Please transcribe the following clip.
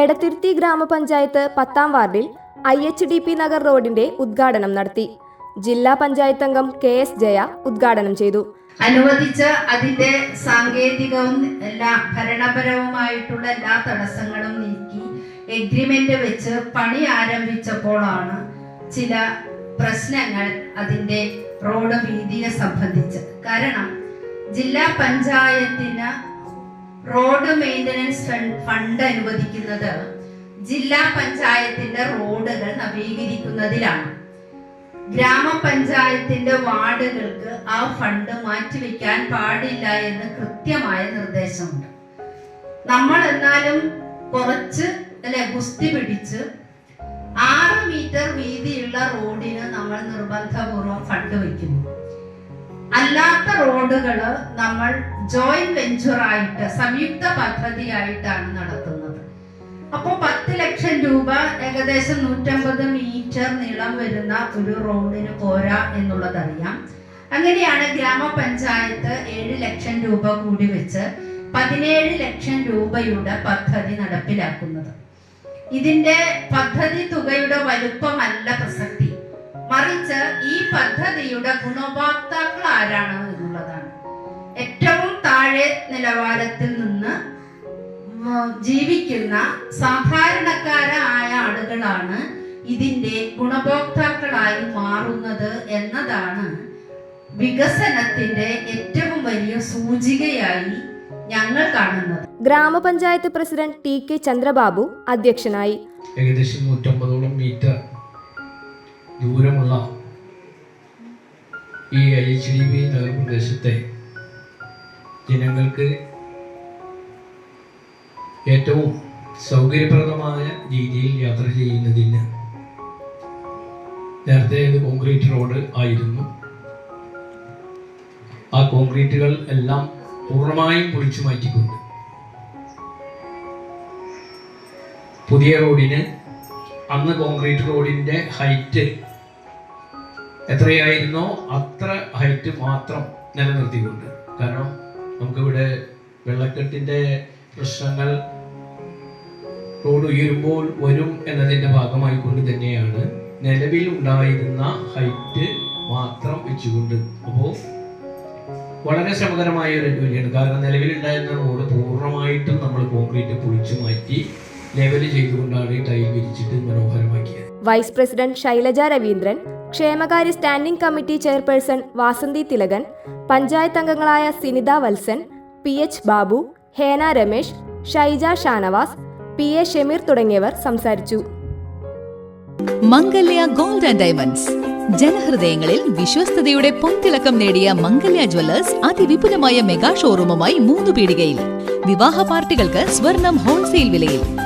എടത്തിരുത്തി ഗ്രാമപഞ്ചായത്ത് പത്താം വാർഡിൽ I H D P Nagar റോഡിന്റെ ഉദ്ഘാടനം നടത്തി. ജില്ലാ പഞ്ചായത്ത് അംഗം കെ എസ് ജയ ഉദ്ഘാടനം ചെയ്തു. അനുവദിച്ച അതിന്റെ സാങ്കേതികവും എല്ലാ ഭരണപരവുമായിട്ടുള്ള എല്ലാ തടസ്സങ്ങളും നീക്കി എഗ്രിമെന്റ് വെച്ച് പണി ആരംഭിച്ചപ്പോഴാണ് ചില പ്രശ്നങ്ങൾ അതിന്റെ റോഡ് വീതിയെ സംബന്ധിച്ച്. കാരണം ജില്ലാ പഞ്ചായത്തിന് റോഡ് മെയിന്റനൻസ് ഫണ്ട് അനുവദിക്കുന്നത് ജില്ലാ പഞ്ചായത്തിന്റെ റോഡുകൾ നവീകരിക്കുന്നതിലാണ്. ഗ്രാമപഞ്ചായത്തിന്റെ വാർഡുകൾക്ക് ആ ഫണ്ട് മാറ്റിവെക്കാൻ പാടില്ല എന്ന് കൃത്യമായ നിർദ്ദേശമുണ്ട്. നമ്മൾ എന്നാലും കുറച്ച് അല്ലെ ഗുസ്തി പിടിച്ച് ആറ് മീറ്റർ വീതിയുള്ള റോഡിന് നമ്മൾ നിർബന്ധപൂർവം ഫണ്ട് വയ്ക്കുന്നു. അല്ലാത്ത റോഡുകൾ നമ്മൾ ജോയിന്റ് വെഞ്ചർ ആയിട്ട് സംയുക്ത പദ്ധതിയായിട്ടാണ് നടത്തുന്നത്. അപ്പോൾ പത്ത് ലക്ഷം രൂപ ഏകദേശം നൂറ്റമ്പത് മീറ്റർ നീളം വരുന്ന ഒരു റോഡിന് പോരാ എന്നുള്ളതറിയാം. അങ്ങനെയാണ് ഗ്രാമപഞ്ചായത്ത് ഏഴ് ലക്ഷം രൂപ കൂടി വെച്ച് പതിനേഴ് ലക്ഷം രൂപയുടെ പദ്ധതി നടപ്പിലാക്കുന്നത്. ഇതിന്റെ പദ്ധതി തുകയുടെ വലുപ്പമല്ല പ്രസക്തി. മറിച്ച് ഈ പദ്ധതിയുടെ ഗുണഭോക്താക്കൾ ആരാണ് എന്നുള്ളതാണ്. ഏറ്റവും താഴെ നിലവാരത്തിൽ നിന്ന് ജീവിക്കുന്ന സാധാരണക്കാരായ ആളുകളാണ് ഇതിന്റെ ഗുണഭോക്താക്കളായി മാറുന്നത് എന്നതാണ് വികസനത്തിന്റെ ഏറ്റവും വലിയ സൂചികയായി ഞങ്ങൾ കാണുന്നത്. ഗ്രാമപഞ്ചായത്ത് പ്രസിഡന്റ് ടി കെ ചന്ദ്രബാബു അധ്യക്ഷനായി. ഏകദേശം നൂറ്റമ്പതോളം മീറ്റർ ദൂരമുള്ള ഈ എച്ച് ഡി ബി നഗരപ്രദേശത്തെ ജനങ്ങൾക്ക് ഏറ്റവും സൗകര്യപ്രദമായ രീതിയിൽ യാത്ര ചെയ്യുന്നതിന് നേരത്തെ ഇത് കോൺക്രീറ്റ് റോഡ് ആയിരുന്നു. ആ കോൺക്രീറ്റുകൾ എല്ലാം പൂർണമായും പൊളിച്ചു മാറ്റിക്കൊണ്ട് പുതിയ റോഡിന് അന്ന് കോൺക്രീറ്റ് റോഡിന്റെ ഹൈറ്റ് എത്രയായിരുന്നോ അത്ര ഹൈറ്റ് മാത്രം നിലനിർത്തിക്കൊണ്ട്. കാരണം നമുക്കിവിടെ വെള്ളക്കെട്ടിന്റെ പ്രശ്നങ്ങൾ റോഡ് ഉയരുമ്പോൾ വരും എന്നതിന്റെ ഭാഗമായി കൊണ്ട് തന്നെയാണ് നിലവിൽ ഉണ്ടായിരുന്ന ഹൈറ്റ് മാത്രം വെച്ചുകൊണ്ട്. അപ്പോൾ വളരെ ശ്രമകരമായ ഒരു ജോലിയാണ് കാരണം നിലവിലുണ്ടായിരുന്ന റോഡ് പൂർണമായിട്ടും നമ്മൾ കോൺക്രീറ്റ് പൊളിച്ചു മാറ്റി ലെവൽ ചെയ്തുകൊണ്ടാണ് ഈ ടൈൽ വിരിച്ചിട്ട് മനോഹരമാക്കിയത്. വൈസ് പ്രസിഡന്റ് ശൈലജ രവീന്ദ്രൻ ക്ഷേമകാര്യ standing committee chairperson Vasanthi Thilakan panchayat അംഗങ്ങളായ Sinitha Valsan P H Babu Hena Ramesh Shaija Shanavas P A Shameer തുടങ്ങിയവർ സംസാരിച്ചു. Mangalya gold and diamonds. ജനഹൃദയങ്ങളിൽ വിശ്വസ്തയുടെ പൊൻതിളക്കം നേടിയ മംഗല്യ ജ്വല്ലേഴ്സ് അതിവിപുലമായ മെഗാ ഷോറൂമുമായി മൂന്ന് പീടികയിൽ വിവാഹ പാർട്ടികൾക്ക് സ്വർണം ഹോൾസെയിൽ വിലയിൽ.